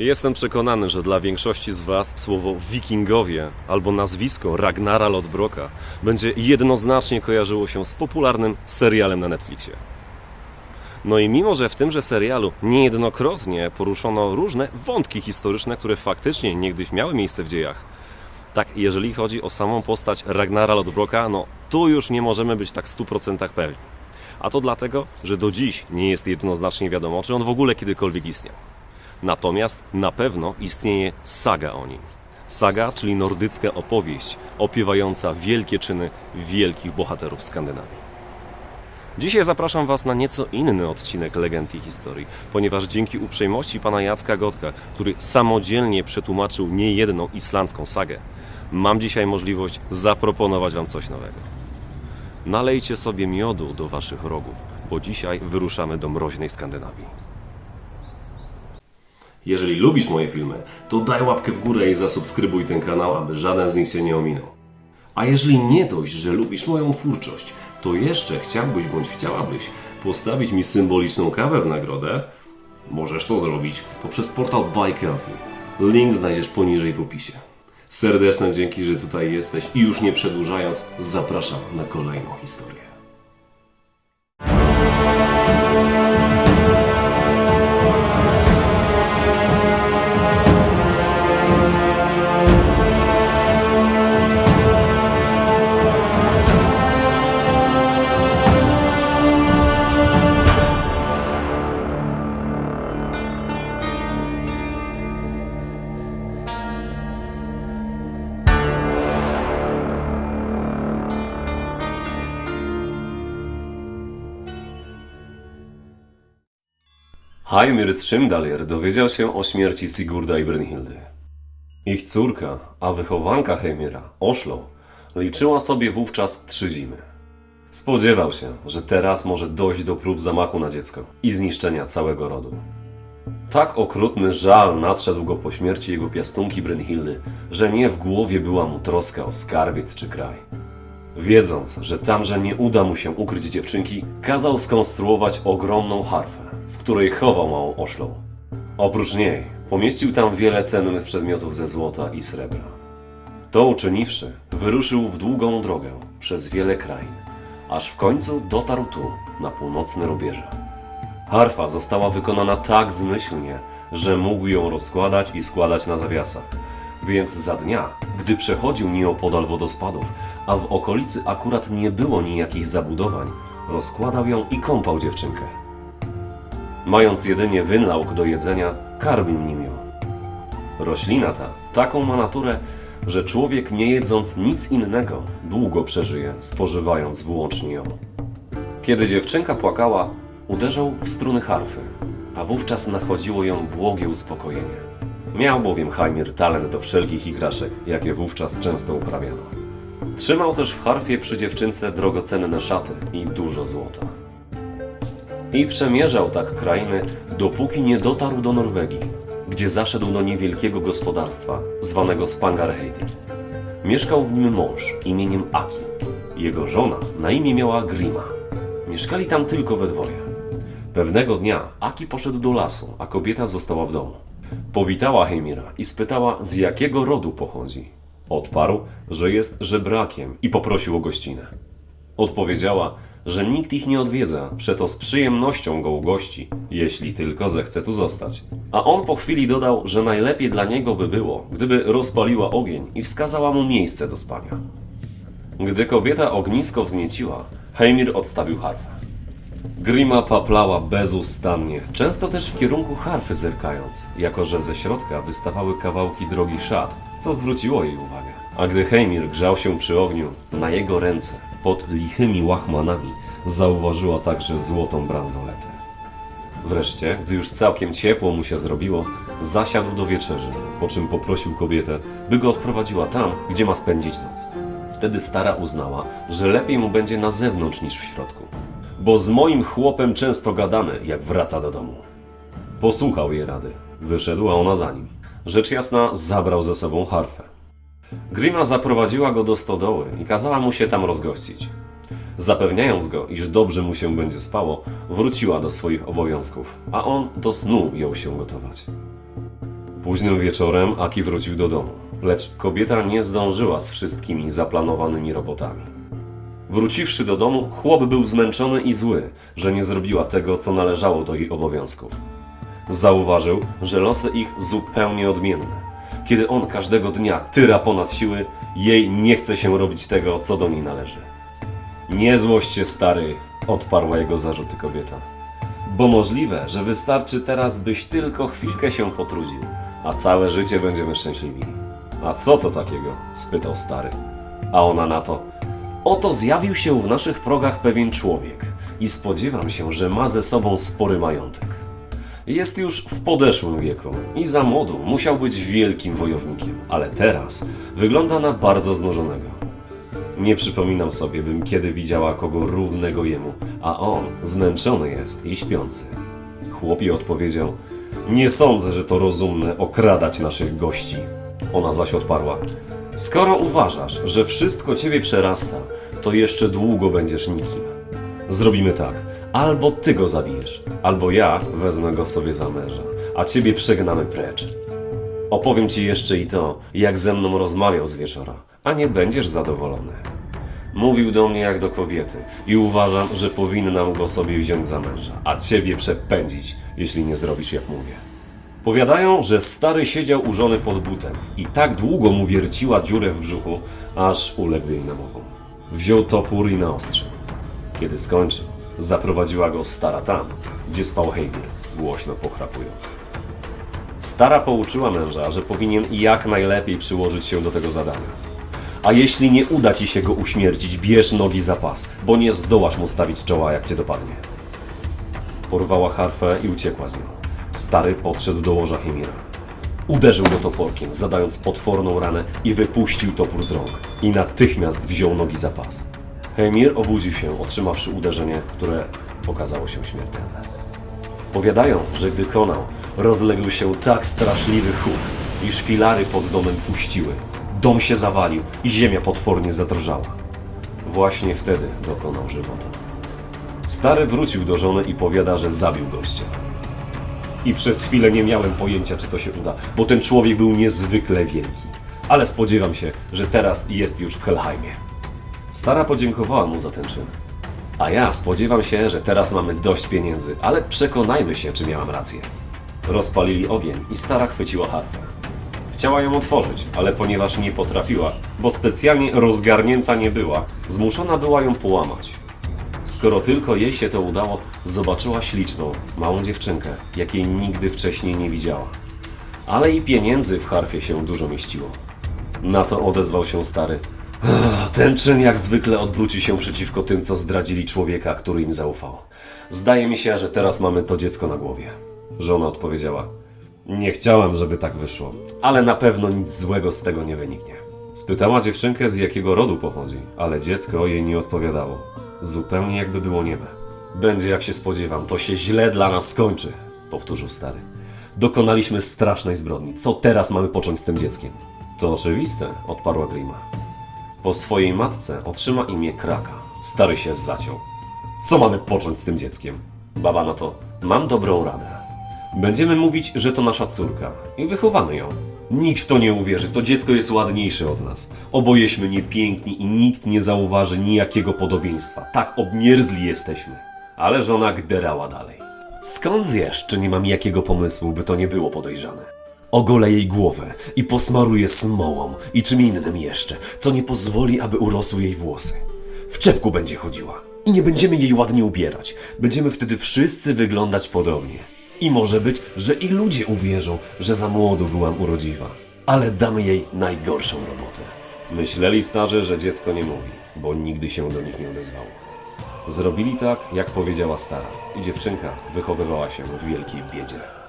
Jestem przekonany, że dla większości z Was słowo wikingowie albo nazwisko Ragnara Lodbroka będzie jednoznacznie kojarzyło się z popularnym serialem na Netflixie. No i mimo, że w tymże serialu niejednokrotnie poruszono różne wątki historyczne, które faktycznie niegdyś miały miejsce w dziejach, tak jeżeli chodzi o samą postać Ragnara Lodbroka, no tu już nie możemy być tak w 100% pewni. A to dlatego, że do dziś nie jest jednoznacznie wiadomo, czy on w ogóle kiedykolwiek istniał. Natomiast na pewno istnieje saga o nim. Saga, czyli nordycka opowieść opiewająca wielkie czyny wielkich bohaterów Skandynawii. Dzisiaj zapraszam Was na nieco inny odcinek Legend i Historii, ponieważ dzięki uprzejmości pana Jacka Gotka, który samodzielnie przetłumaczył niejedną islandzką sagę, mam dzisiaj możliwość zaproponować Wam coś nowego. Nalejcie sobie miodu do Waszych rogów, bo dzisiaj wyruszamy do mroźnej Skandynawii. Jeżeli lubisz moje filmy, to daj łapkę w górę i zasubskrybuj ten kanał, aby żaden z nich się nie ominął. A jeżeli nie dość, że lubisz moją twórczość, to jeszcze chciałbyś bądź chciałabyś postawić mi symboliczną kawę w nagrodę, możesz to zrobić poprzez portal Buy Coffee. Link znajdziesz poniżej w opisie. Serdeczne dzięki, że tutaj jesteś i już nie przedłużając, zapraszam na kolejną historię. Heimir z dowiedział się o śmierci Sigurda i Brynhildy. Ich córka, a wychowanka Heimira, Oszlo, liczyła sobie wówczas trzy zimy. Spodziewał się, że teraz może dojść do prób zamachu na dziecko i zniszczenia całego rodu. Tak okrutny żal nadszedł go po śmierci jego piastunki Brynhildy, że nie w głowie była mu troska o skarbiec czy kraj. Wiedząc, że tamże nie uda mu się ukryć dziewczynki, kazał skonstruować ogromną harfę, której chował małą oszlą. Oprócz niej pomieścił tam wiele cennych przedmiotów ze złota i srebra. To uczyniwszy, wyruszył w długą drogę przez wiele krain, aż w końcu dotarł tu, na północne rubieże. Harfa została wykonana tak zmyślnie, że mógł ją rozkładać i składać na zawiasach. Więc za dnia, gdy przechodził nieopodal wodospadów, a w okolicy akurat nie było nijakich zabudowań, rozkładał ją i kąpał dziewczynkę. Mając jedynie wynlauk do jedzenia, karmił nim ją. Roślina ta taką ma naturę, że człowiek nie jedząc nic innego, długo przeżyje, spożywając wyłącznie ją. Kiedy dziewczynka płakała, uderzał w struny harfy, a wówczas nachodziło ją błogie uspokojenie. Miał bowiem Heimir talent do wszelkich igraszek, jakie wówczas często uprawiano. Trzymał też w harfie przy dziewczynce drogocenne szaty i dużo złota. I przemierzał tak krainy, dopóki nie dotarł do Norwegii, gdzie zaszedł do niewielkiego gospodarstwa, zwanego Spangarheidi. Mieszkał w nim mąż imieniem Aki. Jego żona na imię miała Grima. Mieszkali tam tylko we dwoje. Pewnego dnia Aki poszedł do lasu, a kobieta została w domu. Powitała Heimira i spytała, z jakiego rodu pochodzi. Odparł, że jest żebrakiem i poprosił o gościnę. Odpowiedziała, że nikt ich nie odwiedza, przeto z przyjemnością go ugości, jeśli tylko zechce tu zostać. A on po chwili dodał, że najlepiej dla niego by było, gdyby rozpaliła ogień i wskazała mu miejsce do spania. Gdy kobieta ognisko wznieciła, Heimir odstawił harfę. Grima paplała bezustannie, często też w kierunku harfy zerkając, jako że ze środka wystawały kawałki drogich szat, co zwróciło jej uwagę. A gdy Heimir grzał się przy ogniu, na jego ręce, pod lichymi łachmanami, zauważyła także złotą bransoletę. Wreszcie, gdy już całkiem ciepło mu się zrobiło, zasiadł do wieczerzy, po czym poprosił kobietę, by go odprowadziła tam, gdzie ma spędzić noc. Wtedy stara uznała, że lepiej mu będzie na zewnątrz niż w środku. Bo z moim chłopem często gadamy, jak wraca do domu. Posłuchał jej rady. Wyszedł, a ona za nim. Rzecz jasna, zabrał ze sobą harfę. Grima zaprowadziła go do stodoły i kazała mu się tam rozgościć. Zapewniając go, iż dobrze mu się będzie spało, wróciła do swoich obowiązków, a on do snu jął się gotować. Późnym wieczorem Aki wrócił do domu, lecz kobieta nie zdążyła z wszystkimi zaplanowanymi robotami. Wróciwszy do domu, chłop był zmęczony i zły, że nie zrobiła tego, co należało do jej obowiązków. Zauważył, że losy ich zupełnie odmienne. Kiedy on każdego dnia tyra ponad siły, jej nie chce się robić tego, co do niej należy. Nie złość się, stary, odparła jego zarzuty kobieta. Bo możliwe, że wystarczy teraz, byś tylko chwilkę się potrudził, a całe życie będziemy szczęśliwi. A co to takiego? spytał stary. A ona na to. Oto zjawił się w naszych progach pewien człowiek i spodziewam się, że ma ze sobą spory majątek. Jest już w podeszłym wieku i za młodu musiał być wielkim wojownikiem, ale teraz wygląda na bardzo znużonego. Nie przypominam sobie, bym kiedy widziała kogo równego jemu, a on zmęczony jest i śpiący. Chłopie odpowiedział: Nie sądzę, że to rozumne okradać naszych gości. Ona zaś odparła: Skoro uważasz, że wszystko ciebie przerasta, to jeszcze długo będziesz nikim. Zrobimy tak: albo ty go zabijesz, albo ja wezmę go sobie za męża, a ciebie przegnamy precz. Opowiem ci jeszcze i to, jak ze mną rozmawiał z wieczora, a nie będziesz zadowolony. Mówił do mnie jak do kobiety i uważam, że powinnam go sobie wziąć za męża, a ciebie przepędzić, jeśli nie zrobisz jak mówię. Powiadają, że stary siedział u żony pod butem i tak długo mu wierciła dziurę w brzuchu, aż uległ jej namowom. Wziął topór i naostrzył. Kiedy skończył, zaprowadziła go stara tam, gdzie spał Heimir, głośno pochrapując. Stara pouczyła męża, że powinien jak najlepiej przyłożyć się do tego zadania. A jeśli nie uda ci się go uśmiercić, bierz nogi za pas, bo nie zdołasz mu stawić czoła, jak cię dopadnie. Porwała harfę i uciekła z nią. Stary podszedł do łoża Himira. Uderzył go toporkiem, zadając potworną ranę i wypuścił topór z rąk. I natychmiast wziął nogi za pas. Hemir obudził się, otrzymawszy uderzenie, które okazało się śmiertelne. Powiadają, że gdy konał, rozległ się tak straszliwy huk, iż filary pod domem puściły. Dom się zawalił i ziemia potwornie zadrżała. Właśnie wtedy dokonał żywota. Stary wrócił do żony i powiada, że zabił gościa. I przez chwilę nie miałem pojęcia, czy to się uda, bo ten człowiek był niezwykle wielki. Ale spodziewam się, że teraz jest już w Helheimie. Stara podziękowała mu za ten czyn. A ja spodziewam się, że teraz mamy dość pieniędzy, ale przekonajmy się, czy miałam rację. Rozpalili ogień i stara chwyciła harfę. Chciała ją otworzyć, ale ponieważ nie potrafiła, bo specjalnie rozgarnięta nie była, zmuszona była ją połamać. Skoro tylko jej się to udało, zobaczyła śliczną, małą dziewczynkę, jakiej nigdy wcześniej nie widziała. Ale i pieniędzy w harfie się dużo mieściło. Na to odezwał się stary. "Ech, Ten czyn jak zwykle odwróci się przeciwko tym, co zdradzili człowieka, który im zaufał. Zdaje mi się, że teraz mamy to dziecko na głowie. Żona odpowiedziała. Nie chciałem, żeby tak wyszło, ale na pewno nic złego z tego nie wyniknie. Spytała dziewczynkę, z jakiego rodu pochodzi, ale dziecko jej nie odpowiadało. Zupełnie jakby było nieme. Będzie jak się spodziewam, to się źle dla nas skończy, powtórzył stary. Dokonaliśmy strasznej zbrodni. Co teraz mamy począć z tym dzieckiem? To oczywiste, odparła Grima. Po swojej matce otrzyma imię Kraka. Stary się zaciął. Co mamy począć z tym dzieckiem? Baba na to. Mam dobrą radę. Będziemy mówić, że to nasza córka i wychowamy ją. Nikt w to nie uwierzy, to dziecko jest ładniejsze od nas. Obojeśmy niepiękni i nikt nie zauważy nijakiego podobieństwa. Tak obmierzli jesteśmy. Ale żona gderała dalej. Skąd wiesz, czy nie mam jakiego pomysłu, by to nie było podejrzane? Ogolę jej głowę i posmaruję smołą i czym innym jeszcze, co nie pozwoli, aby urosły jej włosy. W czepku będzie chodziła i nie będziemy jej ładnie ubierać. Będziemy wtedy wszyscy wyglądać podobnie. I może być, że i ludzie uwierzą, że za młodo byłam urodziwa. Ale damy jej najgorszą robotę. Myśleli starzy, że dziecko nie mówi, bo nigdy się do nich nie odezwało. Zrobili tak, jak powiedziała stara, i dziewczynka wychowywała się w wielkiej biedzie.